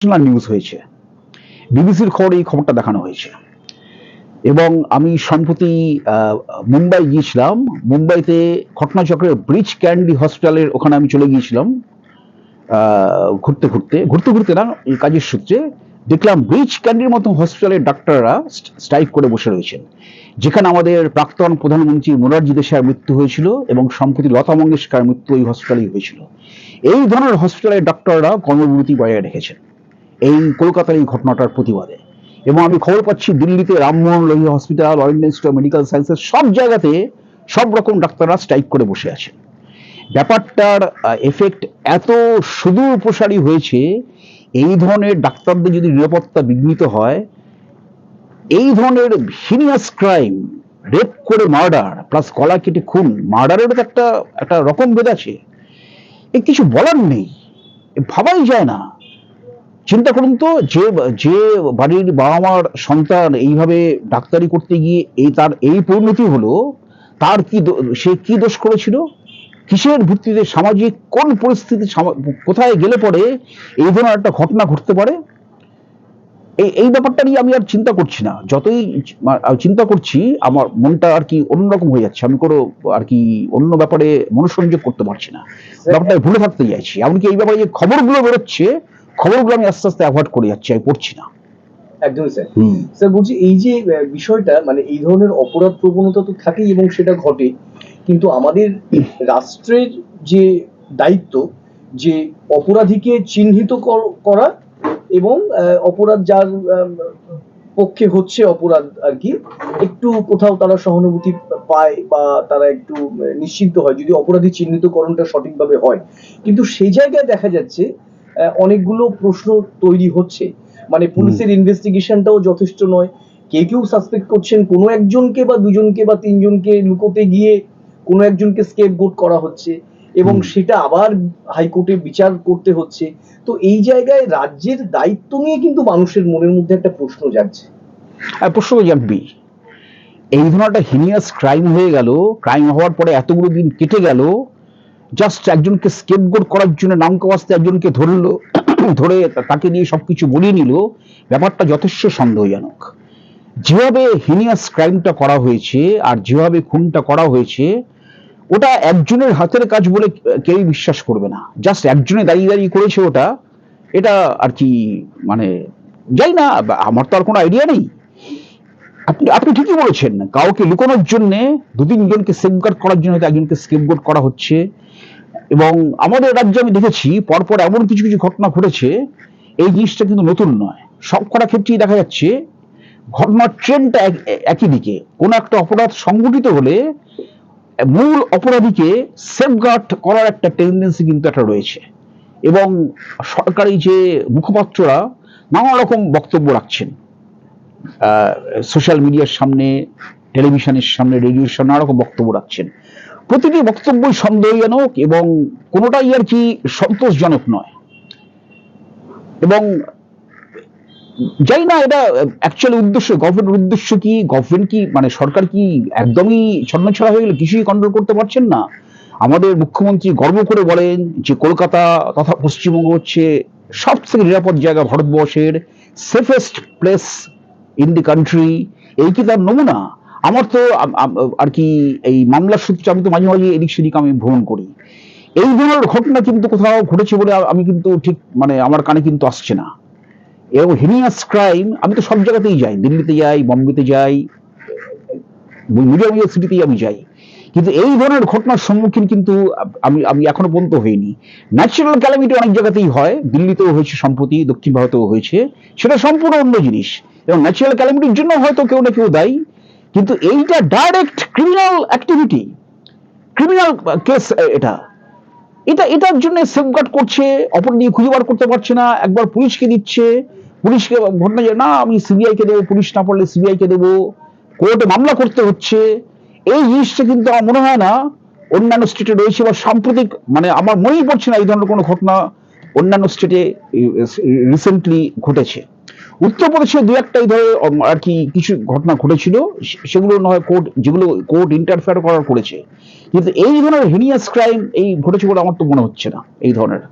National news হয়েছে। বিবিসির খবরে এই খবরটা দেখানো হয়েছে। এবং আমি সম্প্রতি মুম্বাই গিয়েছিলাম। মুম্বাইতে ঘটনাচক্রের ব্রিজ ক্যান্ডি হসপিটালের ওখানে আমি চলে গিয়েছিলাম। ঘুরতে ঘুরতে। ঘুরতে ঘুরতে না কাজের সূত্রে দেখলাম ব্রিজ ক্যান্ডির মতো হসপিটালের ডাক্তাররা স্ট্রাইক করে বসে রয়েছেন। যেখানে আমাদের প্রাক্তন প্রধানমন্ত্রী মোরারজি দেশাইয়ের মৃত্যু হয়েছিল এবং সম্প্রতি লতা মঙ্গেশকর মৃত্যু এই হসপিটালেই হয়েছিল। এই ধরনের হসপিটালের ডাক্তাররা কর্মবিরতি বজায় রেখেছেন। এই কলকাতার এই ঘটনাটার প্রতিবাদে। এবং আমি খবর পাচ্ছি, দিল্লিতে Rammohan Lohia hospital orange institute medical সায়েন্সের সব জায়গাতে সব রকম ডাক্তাররা স্ট্রাইক করে বসে আছেন ব্যাপারটার এফেক্ট এত সুদূর প্রসারী হয়েছে, এই ধরনের ডাক্তারদের যদি নিরাপত্তা বিঘ্নিত হয়, এই ধরনের হিনিয়াস ক্রাইম রেপ করে মার্ডার প্লাস গলা কেটে খুন মার্ডারেরও তো একটা একটা রকম ভেদ আছে। এ কিছু বলার নেই। ভাবাই যায় না। চিন্তা করুন তো, যে যে বাড়ির বাবা মার সন্তান এইভাবে ডাক্তারি করতে গিয়ে এই তার এই পরিণতি হলো, তার কি সে কি দোষ করেছিল? কিসের ভিত্তিতে সামাজিক কোন পরিস্থিতি কোথায় গেলে পরে এই ধরনের একটা ঘটনা ঘটতে পারে? এই এই ব্যাপারটা নিয়ে আমি আর চিন্তা করছি না। যতই চিন্তা করছি, আমার মনটা আর কি অন্যরকম হয়ে যাচ্ছে। আমি কোনো আর কি অন্য ব্যাপারে মনোসংযোগ করতে পারছি না। ব্যাপারটা ভুলে থাকতে চাইছি। এমনকি এই ব্যাপারে যে খবরগুলো বেরোচ্ছে খবরগুলো আমি আস্তে আস্তে অ্যাভয়েড করে যাচ্ছি আমি পড়ছি না। একদমই স্যার স্যার বলছি এই যে বিষয়টা মানে এই ধরনের অপরাধ প্রবণতা তো থাকেই এবং সেটা ঘটে কিন্তু আমাদের রাষ্ট্রের যে দায়িত্ব যে অপরাধীকে চিহ্নিত করা এবং অপরাধ যার পক্ষে হচ্ছে অপরাধ আর কি একটু কোথাও তারা সহানুভূতি পায় বা তারা একটু নিশ্চিন্ত হয় যদি অপরাধী চিহ্নিতকরণটা সঠিকভাবে হয়। কিন্তু সেই জায়গায় দেখা যাচ্ছে অনেকগুলো প্রশ্ন তৈরি হচ্ছে। মানে পুলিশের ইনভেস্টিগেশনটাও যথেষ্ট নয়। কেউ কেউ সাসপেক্ট করছেন? কোনো একজনকে বা দুজনকে বা তিনজনকে লুকোতে গিয়ে কোনো একজনকে স্কেপ গোট করা হচ্ছে এবং সেটা আবার হাইকোর্টে বিচার করতে হচ্ছে। তো এই জায়গায় রাজ্যের দায়িত্ব নিয়ে কিন্তু মানুষের মনের মধ্যে একটা প্রশ্ন যাচ্ছে প্রশ্ন জানবি এই ধরনের একটা হিনিয়াস ক্রাইম হয়ে গেল ক্রাইম হওয়ার পরে এতগুলো দিন কেটে গেল জাস্ট একজনকে স্কেপগোট করার জন্য নাম কাওয়াস্তে একজনকে ধরলো, ধরে তাকে দিয়ে সবকিছু বলিয়ে নিল। ব্যাপারটা যথেষ্ট সন্দেহজনক। যেভাবে হিনিয়াস ক্রাইমটা করা হয়েছে আর যেভাবে খুনটা করা হয়েছে, ওটা একজনের হাতের কাজ বলে কেউই বিশ্বাস করবে না। জাস্ট একজনে দাঁড়িয়ে দাঁড়িয়ে করেছে ওটা, এটা আর কি মানে যাই না আমার তো আর কোনো আইডিয়া নেই। আপনি আপনি ঠিকই বলেছেন, কাউকে লুকানোর জন্যে দু তিনজনকে সেফগার্ড করার জন্য হয়তো একজনকে সেফগার্ড করা হচ্ছে। এবং আমাদের রাজ্যে আমি দেখেছি পরপর এমন কিছু কিছু ঘটনা ঘটেছে, এই জিনিসটা কিন্তু নতুন নয়। সব কটা ক্ষেত্রেই দেখা যাচ্ছে, ঘটনার ট্রেন্ডটা এক- একই দিকে। কোনো একটা অপরাধ সংঘটিত হলে মূল অপরাধীকে সেফগার্ড করার একটা টেন্ডেন্সি কিন্তু একটা রয়েছে। এবং সরকারি যে মুখপাত্ররা নানা রকম বক্তব্য রাখছেন। সোশ্যাল মিডিয়ার সামনে টেলিভিশনের সামনে রেডিওর সামনে নানা রকম বক্তব্য রাখছেন। প্রতিটি বক্তব্যই সন্দেহজনক এবং কোনোটাই আর কি সন্তোষজনক নয়। এবং যাই না, এটা অ্যাকচুয়ালি উদ্দেশ্য গভর্নমেন্টের উদ্দেশ্য কি? গভর্নমেন্ট কি মানে সরকার কি একদমই ছন্নছাড়া হয়ে গেলে কিছুই কন্ট্রোল করতে পারছেন না? আমাদের মুখ্যমন্ত্রী গর্ব করে বলেন যে কলকাতা তথা পশ্চিমবঙ্গ হচ্ছে সব থেকে নিরাপদ জায়গা ভারতবর্ষের safest place in the country এই কি তার নমুনা? আমার তো আর কি এই মামলার সূত্রে আমি তো মাঝে মাঝে এদিক সেদিক আমি ভ্রমণ করি। এই ধরনের ঘটনা কিন্তু কোথাও ঘটেছে বলে আমি কিন্তু ঠিক মানে আমার কানে কিন্তু আসছে না। এবং হিনিয়াস ক্রাইম, আমি তো সব জায়গাতেই যাই। দিল্লিতে যাই, বম্বেতে যাই মিডিয়াম সিটিতেই আমি যাই। কিন্তু এই ধরনের ঘটনার সম্মুখীন কিন্তু আমি আমি এখনও পর্যন্ত হইনি। ন্যাচারাল ক্যালামিটি অনেক জায়গাতেই হয়। দিল্লিতেও হয়েছে সম্প্রতি, দক্ষিণ ভারতেও হয়েছে। সেটা সম্পূর্ণ অন্য জিনিস। এবং ন্যাচারাল ক্যালামিটির জন্য হয়তো কেউ না কেউ দায়ী। কিন্তু এইটা direct criminal activity criminal case এটা। এটা, এটার জন্য সেফগার্ড করছে, অপর দিয়ে খুঁজে বার করতে পারছে না, একবার পুলিশকে দিচ্ছে, পুলিশকে ঘটনা যে, না, আমি সিবিআই কে দেবো, পুলিশ না পড়লে সিবিআই কে দেবো, কোর্টে মামলা করতে হচ্ছে। এই জিনিসটা কিন্তু আমার মনে হয় না, অন্যান্য স্টেটে রয়েছে বা সাম্প্রতিক মানে আমার মনেই পড়ছে না এই ধরনের কোনো ঘটনা অন্যান্য স্টেটে রিসেন্টলি ঘটেছে। উত্তরপ্রদেশে দু একটাই ধরনের আর কি কিছু ঘটনা ঘটেছিল সেগুলো নয় কোর্ট, যেগুলো কোর্ট ইন্টারফেয়ার করার করেছে। কিন্তু এই ধরনের হিনিয়াস ক্রাইম এই ঘটেছে বলে আমার তো মনে হচ্ছে না, এই ধরনের।